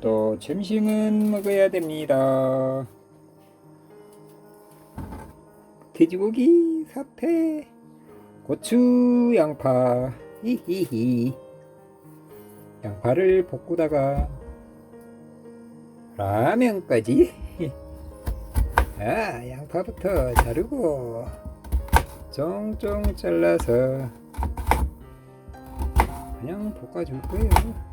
오늘도 점심은 먹어야 됩니다. 돼지고기, 사태, 고추, 양파, 히히히. 양파를 볶고다가 라면까지. 아, 양파부터 자르고 쫑쫑 잘라서 그냥 볶아줄 거예요.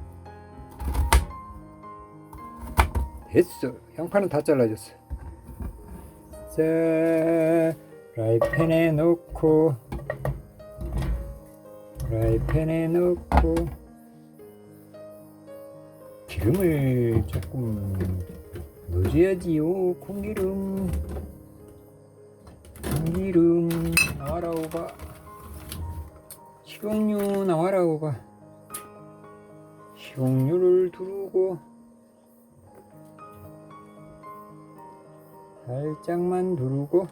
됐어. 양파는 다 잘라줬어. 자, 프라이팬에 넣고, 프라이팬에 넣고, 기름을 조금 넣어줘야지요. 콩기름. 콩기름 나와라 오바. 식용유 나와라 오바. 식용유를 두르고 살짝만 누르고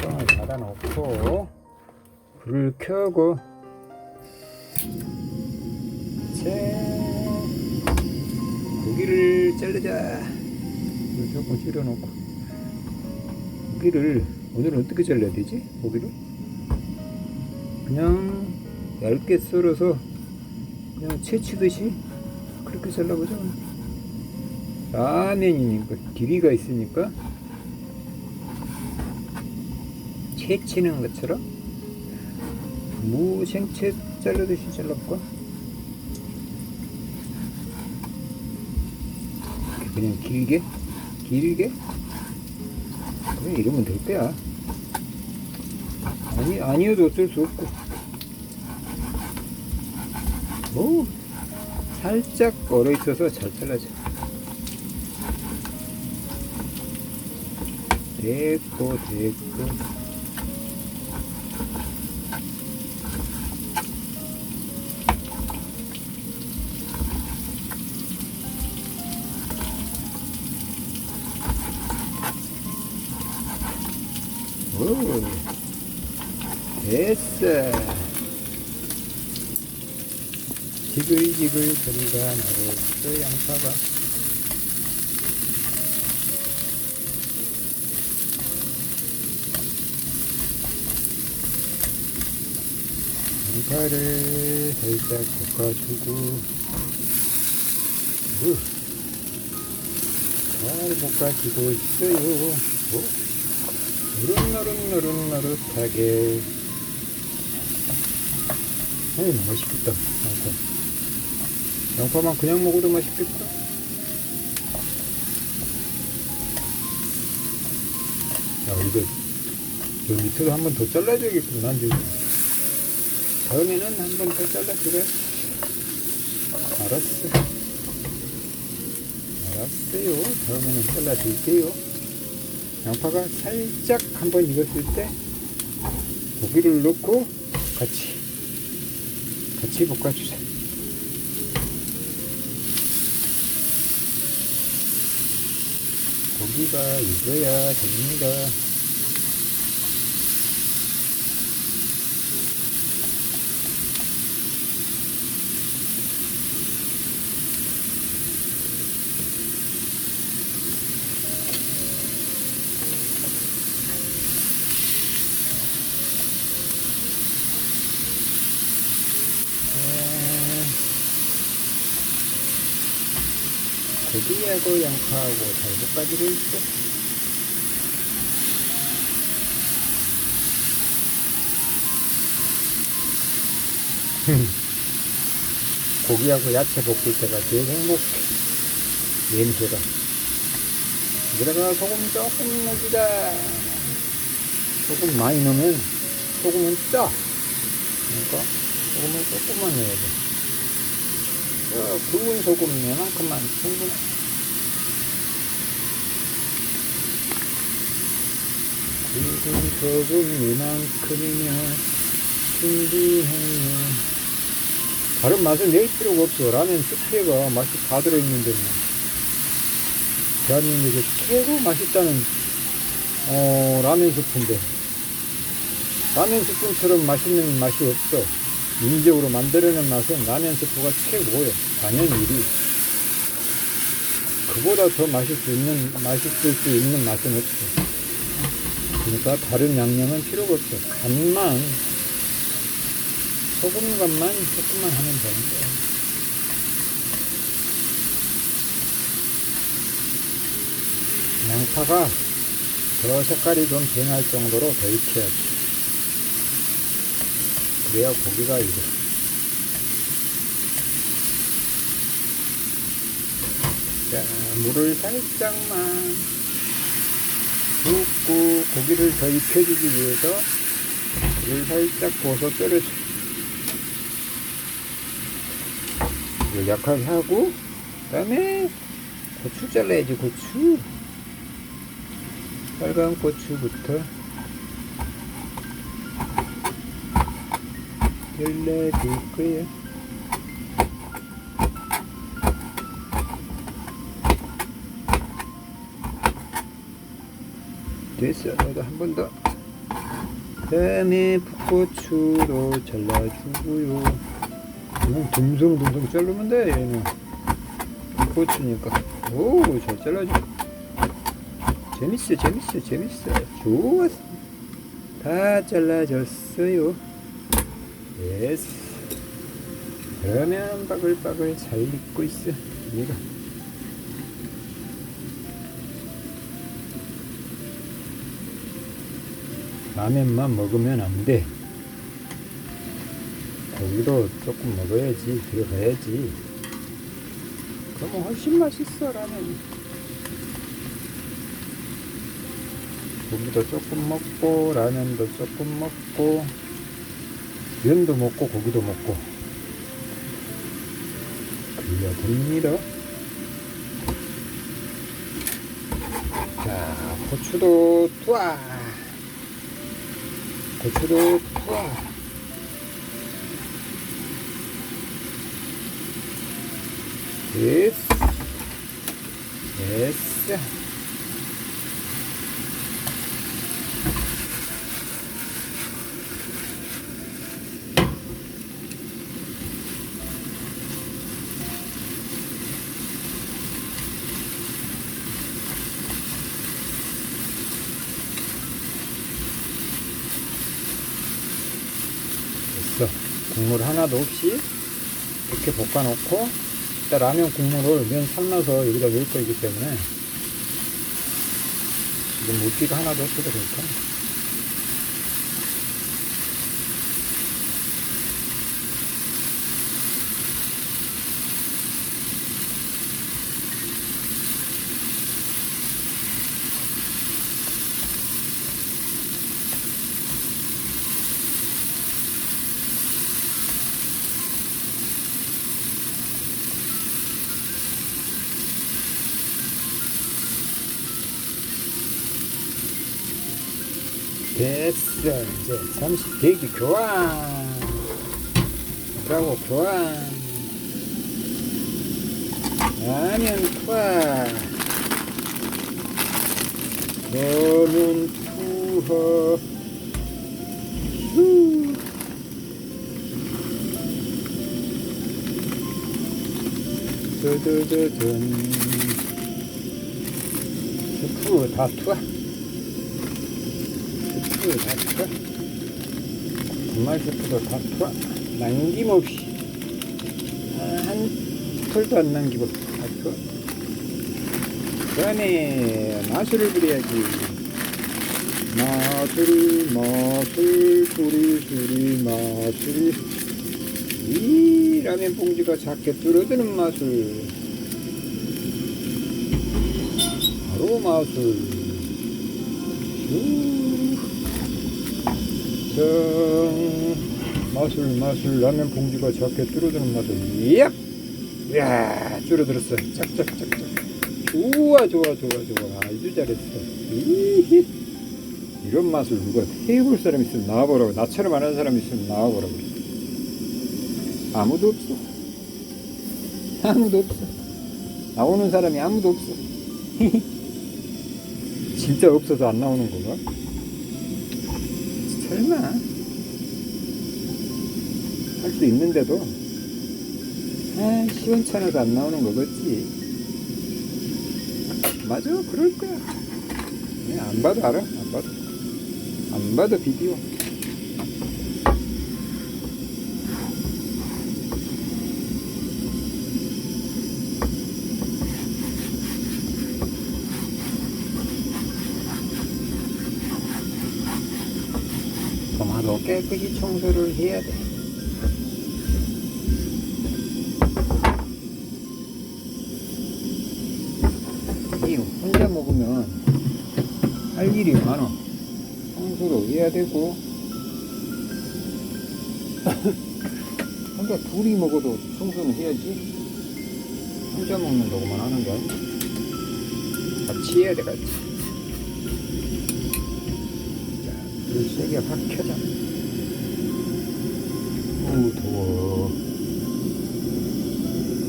뚜껑을 닫아 놓고 불을 켜고 자 고기를 자르자. 불 조금 줄여 놓고. 고기를 오늘은 어떻게 잘라야 되지? 고기를? 그냥 얇게 썰어서 그냥 채치듯이 그렇게 잘라보자 라면이니까 길이가 있으니까 채치는 것처럼 무생채 자르듯이 잘라볼까? 그냥 길게 길게? 그냥 이러면 될 거야. 아니 아니어도 어쩔 수 없고. 뭐 살짝 얼어 있어서 잘 잘라져 됐고 됐고 오 됐어. 지글지글 소리가 나고 있어 양파가 양파를 살짝 볶아주고. 우, 잘 볶아지고 있어요. 오, 노릇노릇노릇노릇하게. 어이 맛있겠다. 양파. 양파만 그냥 먹어도 맛있겠다. 야 이거 저 밑으로 한번 더 잘라줘야겠구나 난 지금 다음에는 한 번 더 잘라주래. 알았어. 알았어요. 다음에는 잘라줄게요. 양파가 살짝 한번 익었을 때 고기를 넣고 같이 같이 볶아주세요. 고기가 익어야 됩니다. 네. 고기하고 양파하고 잘 볶아지고 있어. 고기하고 야채 볶을 때가 제일 행복해. 냄새가. 여기다가 소금 조금 넣어주자. 소금 많이 넣으면 소금은 짜. 그러니까 소금을 조금만 넣어야 돼. 어, 굵은 소금 이만큼만 충분해. 굵은 소금 이만큼이면 충분해요. 다른 맛은 낼 필요가 없어. 라면 스프가 맛이 다 들어있는데 뭐. 대한민국에서 최고 맛있다는 어, 라면 스프인데 라면 스프처럼 맛있는 맛이 없어. 인적으로 만들어낸 맛은 라면 스프가 최고예요. 당연히 1위. 그보다 더 맛있을 수 있는, 맛있을 수 있는 맛은 없어. 그러니까 다른 양념은 필요가 없어. 간만, 소금 간만 조금만 하면 되는 거야. 양파가 더 색깔이 좀 변할 정도로 더 익혀야 돼. 그래야 고기가 익어. 자, 물을 살짝만 붓고 고기를 더 익혀주기 위해서 물을 살짝 부어서. 이거 약하게 하고, 그 다음에 고추 잘라야지, 고추. 빨간 고추부터 잘라줄 거야. 됐어. 내가 한번 더. 다음에 풋고추도 잘라주고요. 그냥 듬성듬성 자르면 돼, 얘는. 풋고추니까. 오, 잘 잘라줘. 재밌어, 재밌어, 재밌어. 좋았어. 다 잘라졌어요. 예스. 그러면 바글바글 잘 익고 있어. 얘가. 라면만 먹으면 안 돼. 고기도 조금 먹어야지, 들어가야지. 그러면 훨씬 맛있어, 라면이. 고기도 조금 먹고, 라면도 조금 먹고, 면도 먹고, 고기도 먹고. 그래야 됩니다. 자, 고추도 투하! 고추도 투하! 됐어. 됐어. 됐어. 국물 하나도 없이 이렇게 볶아놓고 이따 라면 국물을 면 삶아서 여기다 넣을 거기 때문에 지금 물기가 하나도 없어도 괜찮아. 됐어. 이제 30 대기 교환. 라고 교환. 라면 투하. 라면 투하. 후. 두두두둔. 투, 다 투하. 정말 셰프도 다 투하 남김없이 아, 한 털도 안 남기고 다 투하 그 다음에 마술을 부려야지. 마술 마술 소리 소리 마술. 이 라면 봉지가 작게 줄어드는 마술. 바로 마술. 슈. 정 마술 마술 라면 봉지가 작게 줄어드는 맛을. 얍! 이야 줄어들었어. 짝짝짝짝 우와 좋아 좋아 좋아. 아주 잘했어. 이히. 이런 맛을 누가 해볼 사람 있으면 나와보라고. 나처럼 아는 사람 있으면 나와보라고. 아무도 없어. 아무도 없어. 나오는 사람이 아무도 없어. 진짜 없어서 안 나오는 건가? 설마. 할 수 있는데도. 아 시원찮아도 안 나오는 거겠지. 맞아 그럴 거야. 안 봐도 알아 안 봐도. 안 봐도 비디오 깨끗이 청소를 해야 돼 이 혼자 먹으면 할 일이 많아. 청소도 해야 되고. 혼자 둘이 먹어도 청소는 해야지. 혼자 먹는다고만 하는 게 아니야. 같이 해야 돼, 같이. 자, 불 세게 확 켜자. 어우, 더워.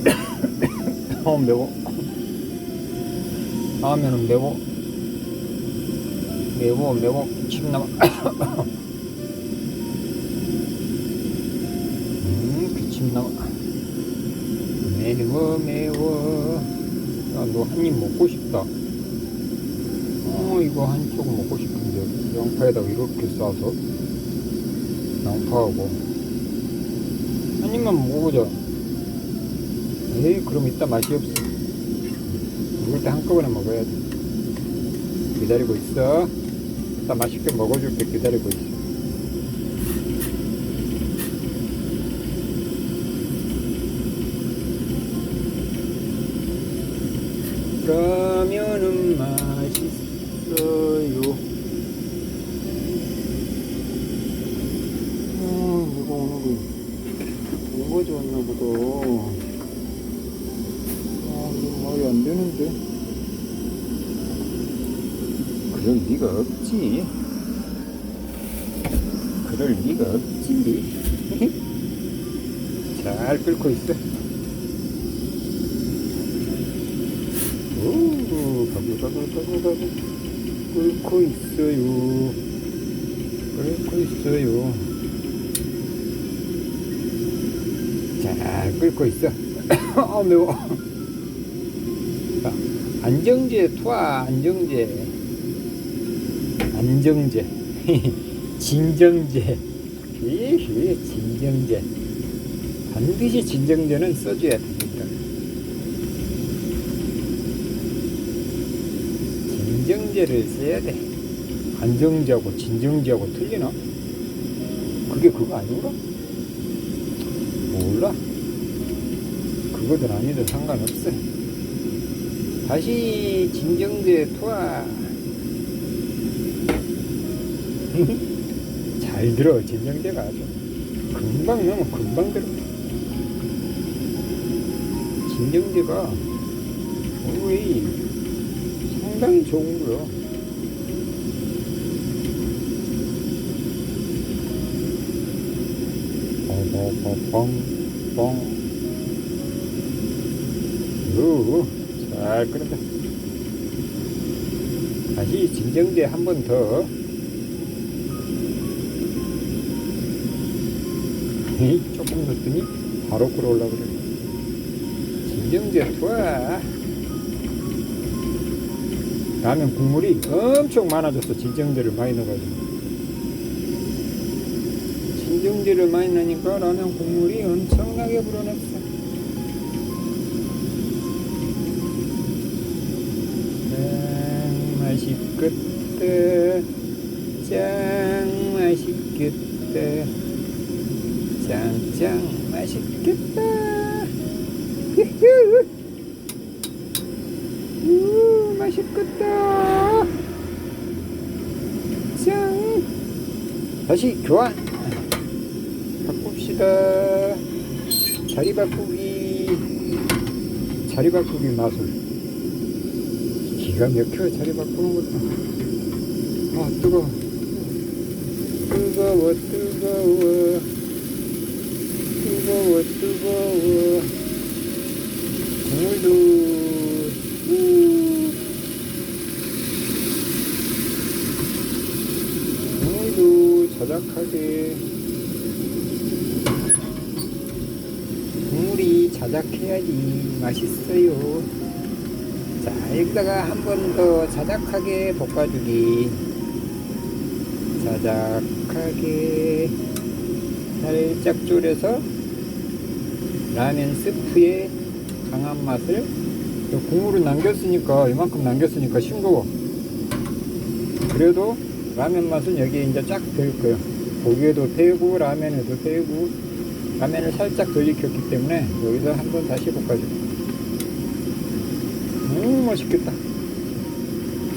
어, 매워. 다음에는 매워? 매워 매워? 침 나와 음 기침 나와 매워 매워. 나너 한입 먹고 싶다. 어 이거 한쪽 먹고 싶은데 양파에다가 이렇게 싸서? 양파하고. 한 입만 먹어보자 에이 그럼 이따 맛이 없어 먹을 때 한꺼번에 먹어야 돼. 기다리고 있어. 나 맛있게 먹어줄게. 기다리고 있어. 그러면은 맛있어요. 어, 누가 오늘 뭔가 좋았나 보다. 아, 이거 말이 안 되는데. 그럴 리가 없지. 그럴 리가 없지. 잘 끓고 있어. 오, 가글가글가글가글 끓고 있어요. 끓고 있어요. 잘 끓고 있어. 아, 매워. 자, 안정제 투하 안정제 안정제 진정제 진정제 반드시 진정제는 써줘야 됩니다 진정제를 써야 돼 안정제하고 진정제하고 틀리나? 그게 그거 아닌가? 몰라 그거든 아니든 상관없어. 다시 진정제 투하. 잘 들어 진정제가 아주. 금방 넣으면 금방 들어. 진정제가 우리 상당히 좋은 거요. 뻥뻥뻥뻥 우, 잘 끓는다. 다시 진정제 한 번 더. 조금 넣었더니 바로 끓어올라 그래. 진정제 투하. 라면 국물이 엄청 많아졌어. 진정제를 많이 넣어가지고. 진정제를 많이 넣으니까 라면 국물이 엄청나게 불어났어. 짱 맛있겠다. 짱짱 맛있겠다. 우 맛있겠다. 짱. 다시 교환. 바꿉시다. 자리 바꾸기. 자리 바꾸기 마술 기가 막혀 자리 바꾸는 것도 아 뜨거워. 뜨거워 뜨거워. 뜨거워 뜨거워. 국물도. 우. 국물도 자작하게. 국물이 자작해야지 맛있어요. 자, 여기다가 한 번 더 자작하게 볶아주기. 자작하게 살짝 졸여서 라면 스프의 강한 맛을 또 국물을 남겼으니까 이만큼 남겼으니까 싱거워. 그래도 라면 맛은 여기에 이제 쫙될 거예요. 고기에도 배고 라면에도 배고 라면을 살짝 덜 익혔기 때문에 여기서 한번 다시 볶아줘. 음 맛있겠다.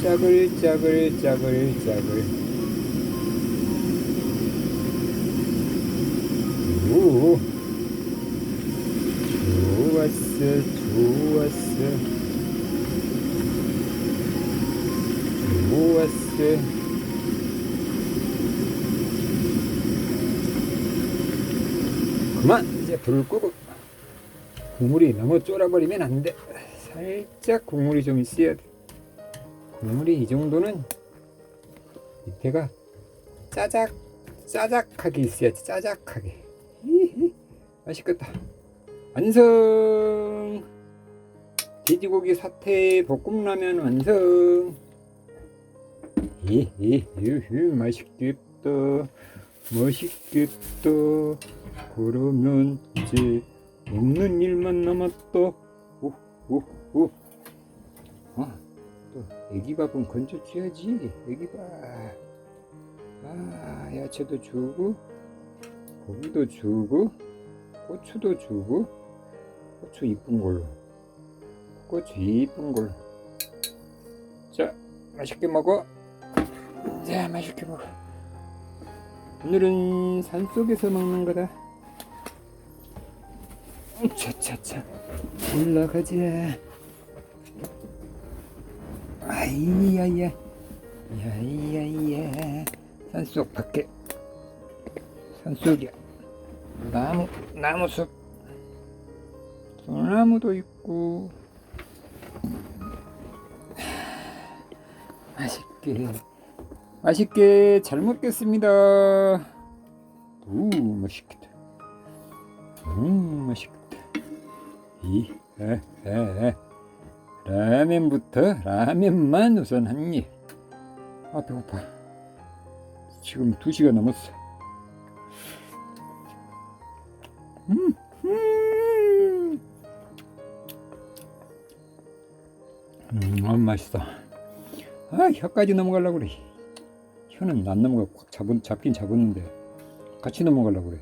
짜글 짜글 짜글 짜글. 좋았어 좋았어. 그만 이제 불을 끄고 국물이 너무 쫄아버리면 안 돼. 살짝 국물이 좀 있어야 돼. 국물이 이 정도는 밑에가 짜작 짜작하게 있어야지 짜작하게. 히히, 맛있겠다. 완성. 돼지고기 사태 볶음라면 완성. 히히히히 맛있겠다. 맛있겠다. 그러면 이제 먹는 일만 남았다. 오, 오, 오. 아, 또 애기밥은 건져 줘야지. 애기밥. 아, 야채도 주고, 고기도 주고, 고추도 주고, 고추 이쁜 걸로. 고추 이쁜 걸로. 자, 맛있게 먹어. 자, 맛있게 먹어. 오늘은 산속에서 먹는 거다. 차차차 올라가자. 아이야야, 야이야야. 산속 밖에 산속이야. 나무 나무숲. 소나무도 있고. 맛있게 맛있게 잘 먹겠습니다. 오 맛있겠다. 음 맛있겠다. 이, 에, 에, 에. 라면부터 라면만 우선 한 입. 아 배고파. 지금 2시가 넘었어. 음, 아, 맛있다. 아, 혀까지 넘어가려고 그래. 혀는 안 넘어가. 꽉 잡은, 잡긴 잡았는데. 같이 넘어가려고 그래.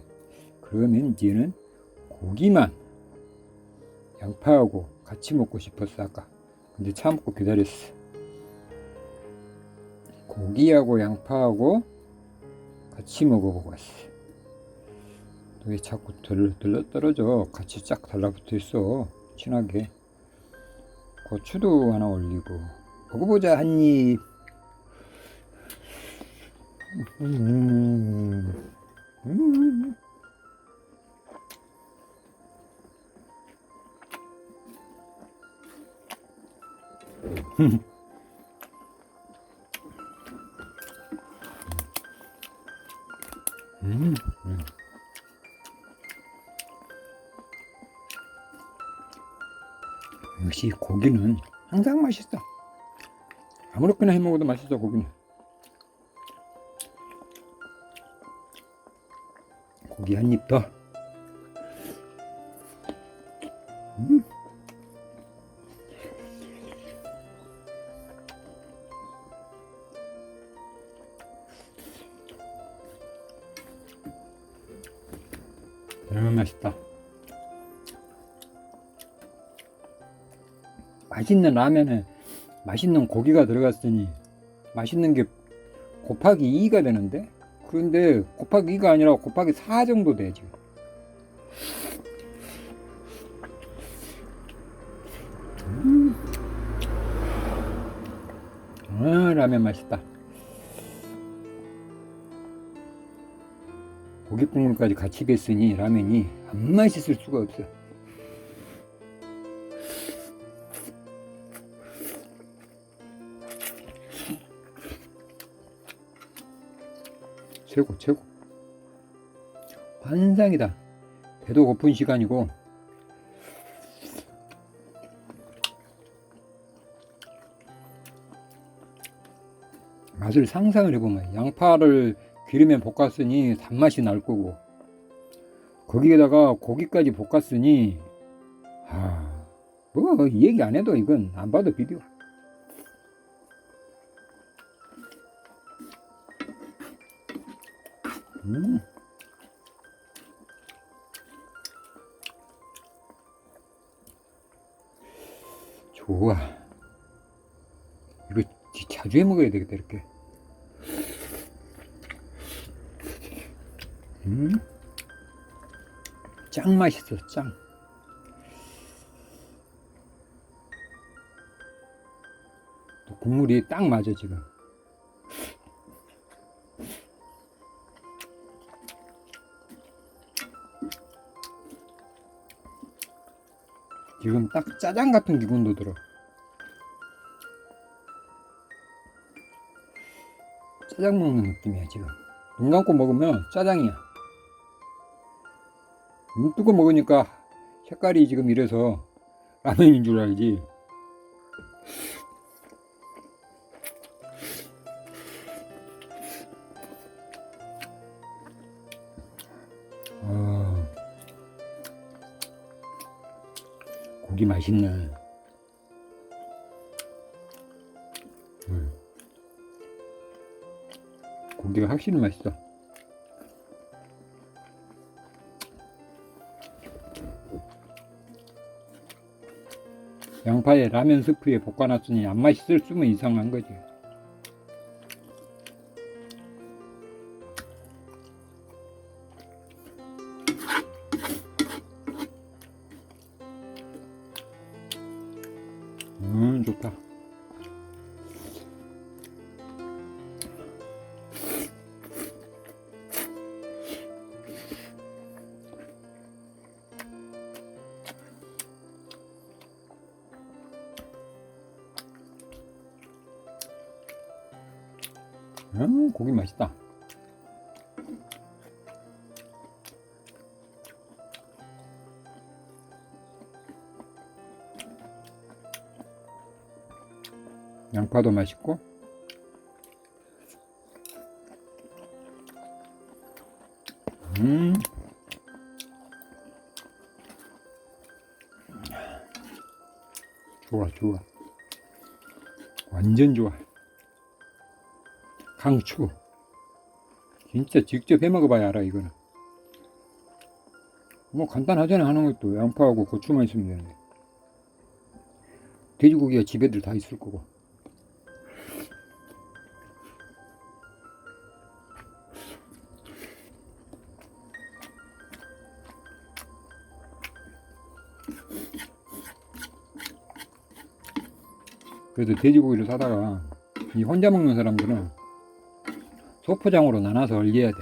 그러면 이제는 고기만 양파하고 같이 먹고 싶었어, 아까. 근데 참고 기다렸어. 고기하고 양파하고 같이 먹어보고 왔어. 왜 자꾸 덜, 덜 떨어져? 같이 쫙 달라붙어 있어. 진하게. 고추도 하나 올리고. 먹어보자, 한 입. 음, 음. 음, 음. 역시 고기는 항상 맛있어. 아무렇게나 해 먹어도 맛있어 고기는. 고기 한 입 더. 음. 너무 맛있다. 맛있는 라면에 맛있는 고기가 들어갔으니 맛있는 게 곱하기 2가 되는데? 그런데 곱하기 2가 아니라 곱하기 4 정도 돼 지금 음. 아 라면 맛있다. 고기 국물까지 같이 뱄으니 라면이 안 맛있을 수가 없어 최고 최고. 환상이다. 배도 고픈 시간이고. 맛을 상상을 해보면 양파를 기름에 볶았으니 단맛이 날 거고. 거기에다가 고기까지 볶았으니 아뭐 얘기 안 해도 이건 안 봐도 비디오. 음. 좋아. 이거 지- 자주 해 먹어야 되겠다 이렇게. 음. 짱 맛있어 짱. 또 국물이 딱 맞아 지금. 지금 딱 짜장 같은 기분도 들어. 짜장 먹는 느낌이야 지금. 눈 감고 먹으면 짜장이야. 눈 뜨고 먹으니까 색깔이 지금 이래서 라면인 줄 알지. 맛있네. 음. 고기가 확실히 맛있어. 양파에 라면 스프에 볶아놨으니 안 맛있을 수면 이상한 거지. 고기 맛있다. 양파도 맛있고. 음. 좋아, 좋아. 완전 좋아. 강추. 진짜 직접 해 먹어봐야 알아, 이거는. 뭐 간단하잖아, 하는 것도. 양파하고 고추만 있으면 되는데. 돼지고기가 집에들 다 있을 거고. 그래도 돼지고기를 사다가 이 혼자 먹는 사람들은 소포장으로 나눠서 얼려야 돼.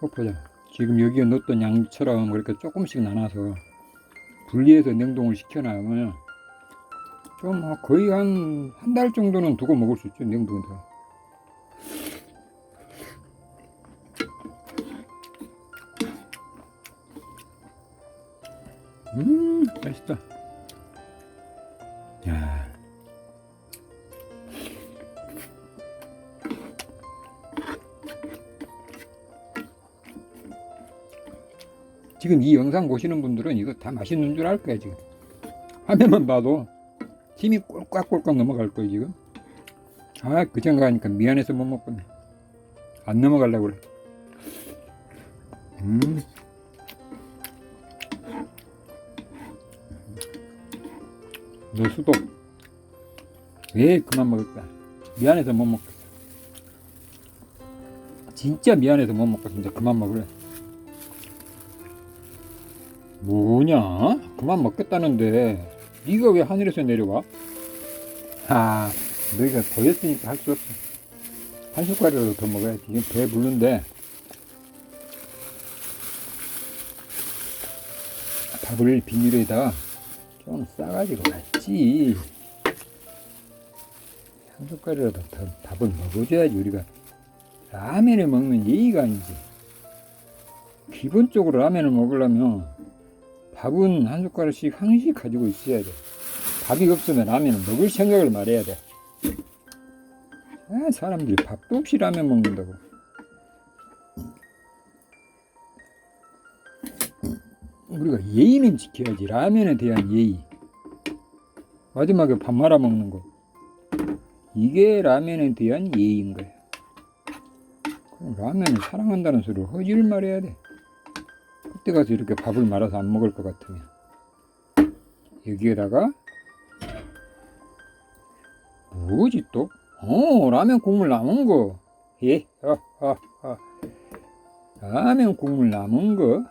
소포장. 지금 여기에 넣었던 양처럼 그렇게 조금씩 나눠서 분리해서 냉동을 시켜놔면 좀 거의 한 한 달 정도는 두고 먹을 수 있죠 냉동에서. 음 맛있다. 지금 이 영상 보시는 분들은 이거 다 맛있는 줄 알 거야 지금. 화면만 봐도 힘이 꼴깍꼴깍 넘어갈 거야 지금. 아 그 생각하니까 미안해서 못 먹겠네. 안 넘어가려고 그래. 음. 너 수도 왜 그만 먹을까? 미안해서 못 먹겠어 진짜 미안해서 못 먹겠어 이제 그만 먹을래 뭐냐? 그만 먹겠다는데 네가 왜 하늘에서 내려와? 아, 너희가 보였으니까 할 수 없어. 한 숟갈이라도 더 먹어야지. 지금 배 부른데 밥을 비닐에다가 좀 싸가지고 왔지. 한 숟갈이라도 더 밥을 먹어줘야지 우리가 라면을 먹는 예의가 아니지. 기본적으로 라면을 먹으려면 밥은 한 숟가락씩 항씩 가지고 있어야 돼. 밥이 없으면 라면은 먹을 생각을 말해야 돼. 아, 사람들이 밥도 없이 라면 먹는다고. 우리가 예의는 지켜야지. 라면에 대한 예의. 마지막에 밥 말아 먹는 거. 이게 라면에 대한 예의인 거야. 그럼 라면을 사랑한다는 소리를 허지를 말해야 돼. 그때 가서 이렇게 밥을 말아서 안 먹을 것 같으면. 여기에다가 뭐지 또? 어 라면 국물 남은 거. 예, 어, 어, 어. 라면 국물 남은 거.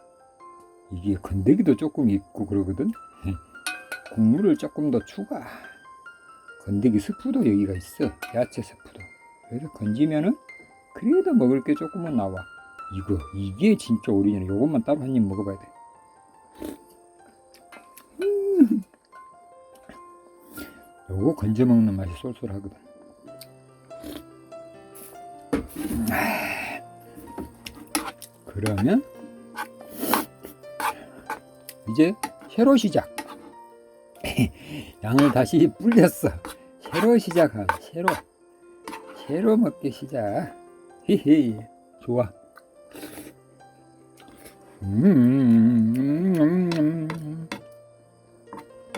이게 건더기도 조금 있고 그러거든. 국물을 조금 더 추가. 건더기 스프도 여기가 있어. 야채 스프도. 그래서 건지면은 그래도 먹을 게 조금은 나와. 이거 이게 진짜 오리지널. 요것만 따로 한 입 먹어봐야 돼. 음. 요거 건져 먹는 맛이 쏠쏠하거든. 아. 그러면 이제 새로 시작. 양을 다시 불렸어. 새로 시작함. 새로 새로 먹기 시작. 히히 좋아. 음.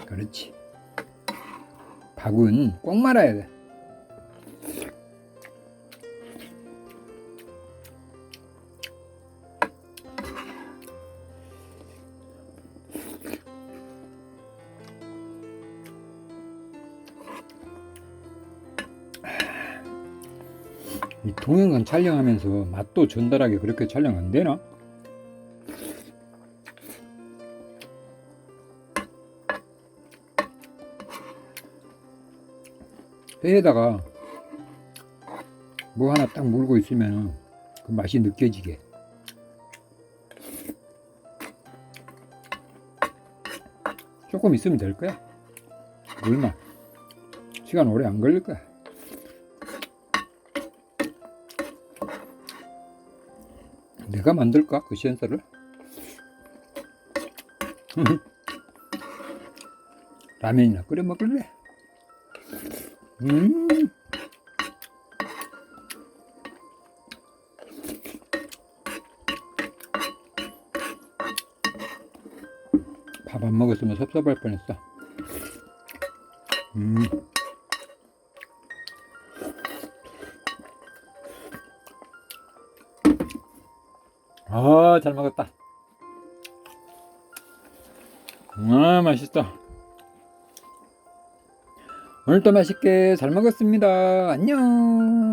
그렇지. 밥은 꼭 말아야 돼. 이 동영상 촬영하면서 맛도 전달하게 그렇게 촬영 안 되나? 회에다가 뭐 하나 딱 물고 있으면 그 맛이 느껴지게. 조금 있으면 될 거야. 얼마? 시간 오래 안 걸릴 거야. 내가 만들까? 그 시연사를? 라면이나 끓여 먹을래? 음. 밥 안 먹었으면 섭섭할 뻔했어. 음. 아, 잘 먹었다. 오늘도 맛있게 잘 먹었습니다. 안녕.